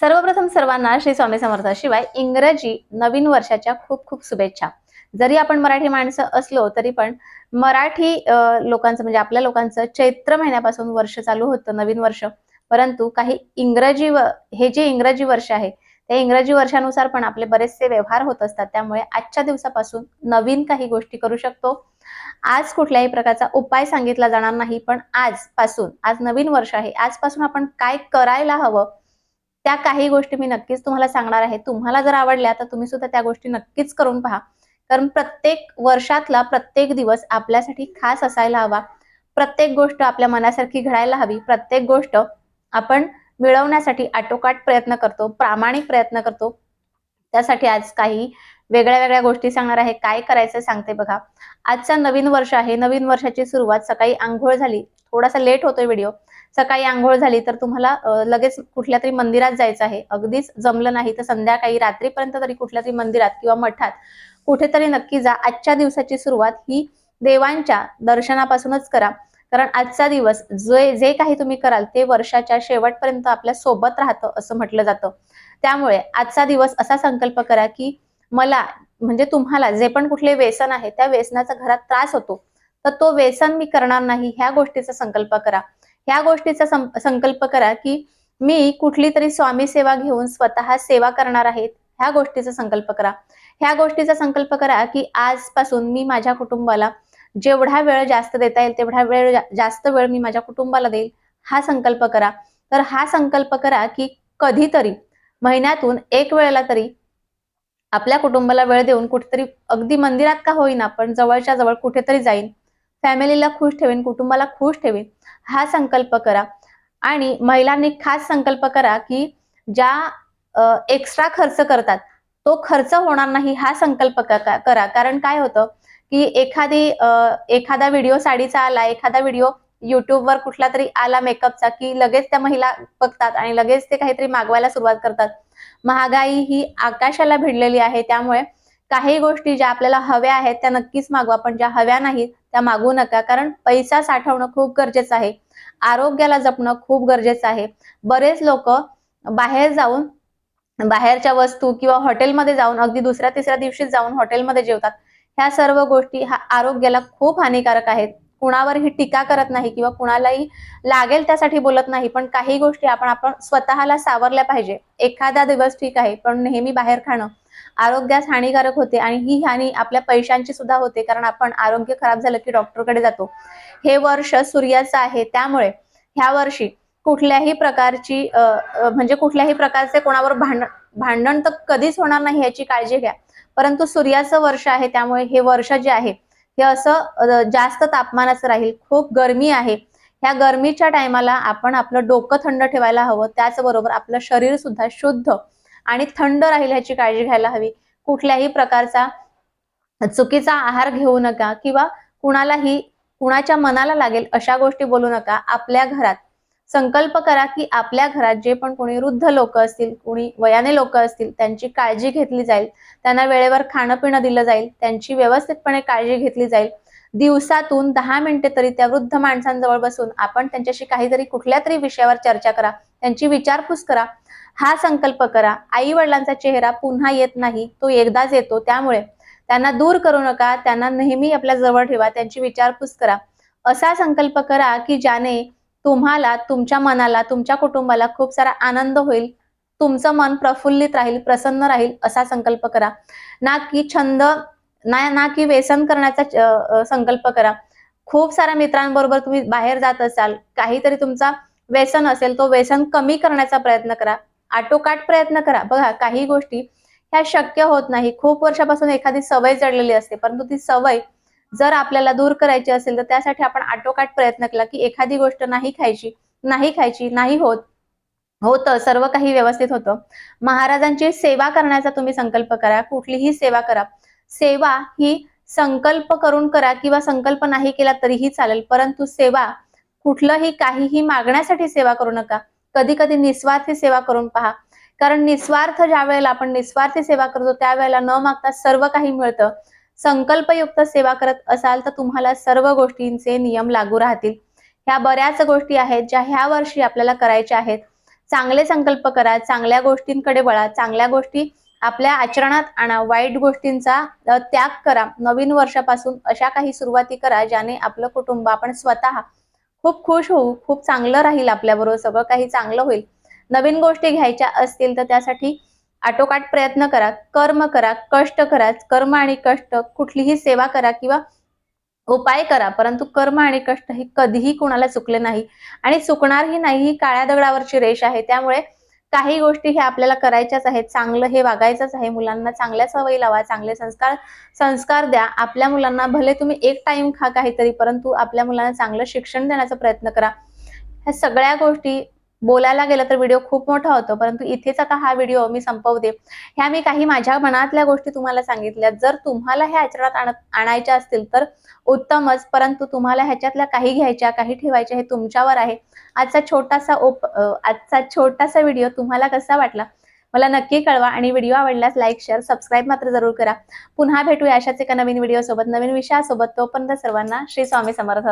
सर्वप्रथम सर्वांना श्री स्वामी समर्थाशिवाय इंग्रजी नवीन वर्षाच्या खूप खूप शुभेच्छा. जरी आपण मराठी माणसं असलो तरी पण मराठी लोकांचं म्हणजे आपल्या लोकांचं चैत्र महिन्यापासून वर्ष चालू होतं नवीन वर्ष. परंतु काही इंग्रजी व हे जे इंग्रजी वर्ष आहे त्या इंग्रजी वर्षानुसार पण आपले बरेचसे व्यवहार होत असतात. त्यामुळे आजच्या दिवसापासून नवीन काही गोष्टी करू शकतो. आज कुठल्याही प्रकारचा उपाय सांगितला जाणार नाही पण आजपासून आज नवीन वर्ष आहे आजपासून आपण काय करायला हवं त्या काही गोष्टी मी नक्कीच तुम्हाला सांगणार आहे. तुम्हाला जर आवडल्या तर तुम्ही सुद्धा त्या गोष्टी नक्कीच करून पहा. कारण प्रत्येक वर्षातला प्रत्येक दिवस आपल्यासाठी खास असायला हवा. प्रत्येक गोष्ट आपल्या मनासारखी घडायला हवी. प्रत्येक गोष्ट आपण मिळवण्यासाठी आटोकाट प्रयत्न करतो प्रामाणिक प्रयत्न करतो. त्यासाठी आज काही वेगळ्या वेगळ्या गोष्टी सांगणार आहे. काय करायचं सांगते बघा. आजचा नवीन वर्ष आहे. नवीन वर्षाची सुरुवात सकाळी आंघोळ झाली. थोडासा लेट होतोय व्हिडिओ. सकाळी आंघोळ झाली तर तुम्हाला लगेच कुठल्या तरी मंदिरात जायचं आहे. अगदीच जमलं नाही तर संध्याकाळी रात्रीपर्यंत तरी कुठल्या तरी मंदिरात किंवा मठात कुठेतरी नक्की जा. आजच्या दिवसाची सुरुवात ही देवांच्या दर्शनापासूनच करा. कारण आजचा दिवस जे जे काही तुम्ही कराल ते वर्षाच्या शेवटपर्यंत आपल्यासोबत राहतं असं म्हटलं जातं. त्यामुळे आजचा दिवस असा संकल्प करा की मला म्हणजे तुम्हाला जे पण कुठले व्यसन आहे त्या व्यसनाचा घरात त्रास होतो. तर तो व्यसन मी करणार नाही ह्या गोष्टीचा संकल्प करा. ह्या गोष्टीचा संकल्प करा की मी कुठली तरी स्वामी सेवा घेऊन स्वतः सेवा करणार आहे ह्या गोष्टीचा संकल्प करा. ह्या गोष्टीचा संकल्प करा की आजपासून मी माझ्या कुटुंबाला जेवढा वेळ जास्त देता येईल तेवढा वेळ जास्त वेळ मी माझ्या कुटुंबाला देईल हा संकल्प करा. तर हा संकल्प करा की कधीतरी महिन्यातून एक वेळेला तरी आपल्या कुटुंबाला वेळ देऊन कुठेतरी अगदी मंदिरात का होईना पण जवळच्या जवळ कुठेतरी जाईन फॅमिलीला खुश ठेवेन कुटुंबाला खुश ठेवेन हा संकल्प करा. आणि महिलांनी खास संकल्प करा की ज्या एक्स्ट्रा खर्च करतात तो खर्च होणार नाही हा संकल्प करा. कारण काय होतं की एखादी एखादा व्हिडिओ साडीचा आला एखादा व्हिडिओ युट्यूबवर कुठला तरी आला मेकअपचा की लगेच त्या महिला बघतात आणि लगेच ते काहीतरी मागवायला सुरुवात करतात. महागाई ही आकाशाला भिडलेली आहे त्यामुळे काही गोष्टी ज्या आपल्याला हव्या आहेत त्या नक्कीच मागवा पण ज्या हव्या नाहीत त्या मागू नका. कारण पैसा साठवणं खूप गरजेचं आहे. आरोग्याला जपणं खूप गरजेचं आहे. बरेच लोक बाहेर जाऊन बाहेरच्या वस्तू किंवा हॉटेलमध्ये जाऊन अगदी दुसऱ्या तिसऱ्या दिवशी जाऊन हॉटेलमध्ये जेवतात. ह्या सर्व गोष्टी हा आरोग्याला खूप हानिकारक आहेत. कुणावरही टीका करत नाही किंवा कुणालाही लागेल त्यासाठी बोलत नाही पण काही गोष्टी आपण आपण स्वतःला सावरल्या पाहिजे. एखादा दिवस ठीक आहे पण नेहमी बाहेर खाणं. आरोग्यास हानिकारक होते आणि ही हानी आपल्या पैशांची सुद्धा होते. कारण आपण आरोग्य खराब झालं की डॉक्टरकडे जातो. हे वर्ष सूर्याचं आहे. त्यामुळे ह्या वर्षी कुठल्याही प्रकारची म्हणजे कुठल्याही प्रकारचे कोणावर भांडण भांडण तर कधीच होणार नाही याची काळजी घ्या. परंतु सूर्याचं वर्ष आहे. त्यामुळे हे वर्ष जे आहे हे असं जास्त तापमानाचं राहील. खूप गरमी आहे. ह्या गरमीच्या टायमाला आपण आपलं डोकं थंड ठेवायला हवं. त्याचबरोबर आपलं शरीर सुद्धा शुद्ध आणि थंड राहील ह्याची काळजी घ्यायला हवी. कुठल्याही प्रकारचा चुकीचा आहार घेऊ नका किंवा कुणालाही कुणाच्या मनाला लागेल अशा गोष्टी बोलू नका. आपल्या घरात संकल्प करा की आपल्या घरात जे पण कोणी वृद्ध लोक असतील कोणी वयाने लोक असतील त्यांची काळजी घेतली जाईल. त्यांना वेळेवर खाणं पिणं दिलं जाईल. त्यांची व्यवस्थितपणे काळजी घेतली जाईल. दिवसातून दहा मिनिटे तरी त्या वृद्ध माणसांजवळ बसून आपण त्यांच्याशी काहीतरी कुठल्या तरी विषयावर चर्चा करा त्यांची विचारपूस करा हा संकल्प करा. आई वडिलांचा चेहरा पुन्हा येत नाही तो एकदाच येतो. त्यामुळे त्यांना दूर करू नका त्यांना नेहमी आपल्या जवळ ठेवा त्यांची विचारपूस करा. असा संकल्प करा की ज्याने तुम्हाला तुमच्या मनाला तुमच्या कुटुंबाला खूप सारा आनंद होईल तुमचं मन प्रफुल्लित राहील प्रसन्न राहील असा संकल्प करा. ना की छंद ना ना की व्यसन करण्याचा संकल्प करा. खूप साऱ्या मित्रांबरोबर तुम्ही बाहेर जात असाल काहीतरी तुमचा व्यसन असेल तो व्यसन कमी करण्याचा प्रयत्न करा. आटोकाट प्रयत्न करा. बघा काही गोष्टी ह्या शक्य होत नाही. खूप वर्षापासून एखादी सवय जडलेली असते परंतु ती सवय जर आपल्याला दूर करायची असेल तर त्यासाठी आपण आटोकाट प्रयत्न केला की एखादी गोष्ट नाही खायची नाही खायची नाही होत. होतं सर्व काही व्यवस्थित होतं. महाराजांची सेवा करण्याचा तुम्ही संकल्प करा. कुठलीही सेवा करा. सेवा ही संकल्प करून करा किंवा संकल्प नाही केला तरीही चालेल. परंतु सेवा कुठलंही काहीही मागण्यासाठी सेवा करू नका. कधी कधी निस्वार्थी सेवा करून पहा. कारण निस्वार्थ ज्या वेळेला आपण निस्वार्थी सेवा करतो त्यावेळेला न मागता सर्व काही मिळतं. संकल्पयुक्त सेवा करत असाल तर तुम्हाला सर्व गोष्टींचे नियम लागू राहतील. ह्या बऱ्याच गोष्टी आहेत ज्या ह्या वर्षी आपल्याला करायच्या आहेत. चांगले संकल्प करा चांगल्या गोष्टींकडे वळा. चांगल्या गोष्टी आपल्या आचरणात आणा वाईट गोष्टींचा त्याग करा. नवीन वर्षापासून अशा काही सुरुवाती करा ज्याने आपलं कुटुंब आपण स्वतः खूप खुश होऊ खूप चांगलं राहील आपल्याबरोबर सगळं काही चांगलं होईल. नवीन गोष्टी घ्यायच्या असतील तर त्यासाठी आटोकाट प्रयत्न करा कर्म करा कष्ट करा. कर्म आणि कष्ट कुठलीही सेवा करा किंवा उपाय करा परंतु कर्म आणि कष्ट हे कधीही कुणाला चुकले नाही. आणि चुकणारही नाही ही काळ्या दगडावरची रेष आहे. त्यामुळे काही गोष्टी हे आपल्याला करायच्याच आहेत. चांगलं हे वागायचंच आहे. मुलांना चांगल्या सवयी लावा चांगले संस्कार संस्कार द्या. आपल्या मुलांना भले तुम्ही एक टाइम खा काहीतरी परंतु आपल्या मुलांना चांगलं शिक्षण देण्याचा प्रयत्न करा. ह्या सगळ्या गोष्टी बोलायला गेलं तर व्हिडिओ खूप मोठा होतो. परंतु इथेच आता हा व्हिडिओ मी संपवते ह्या मी काही माझ्या मनातल्या गोष्टी तुम्हाला सांगितल्या. जर तुम्हाला हे आचरणात आणायच्या असतील तर उत्तमच. परंतु तुम्हाला ह्याच्यातल्या काही घ्यायच्या काही ठेवायच्या हे तुमच्यावर आहे. आजचा छोटासा ओप आजचा छोटासा व्हिडिओ तुम्हाला कसा वाटला? मला नक्की कळवा आणि व्हिडिओ आवडल्यास लाईक शेअर सबस्क्राईब मात्र जरूर करा. पुन्हा भेटूया अशाच एका नवीन व्हिडिओ सोबत. नवीन विषयासोबत तोपर्यंत सर्वांना श्री स्वामी समर्थ.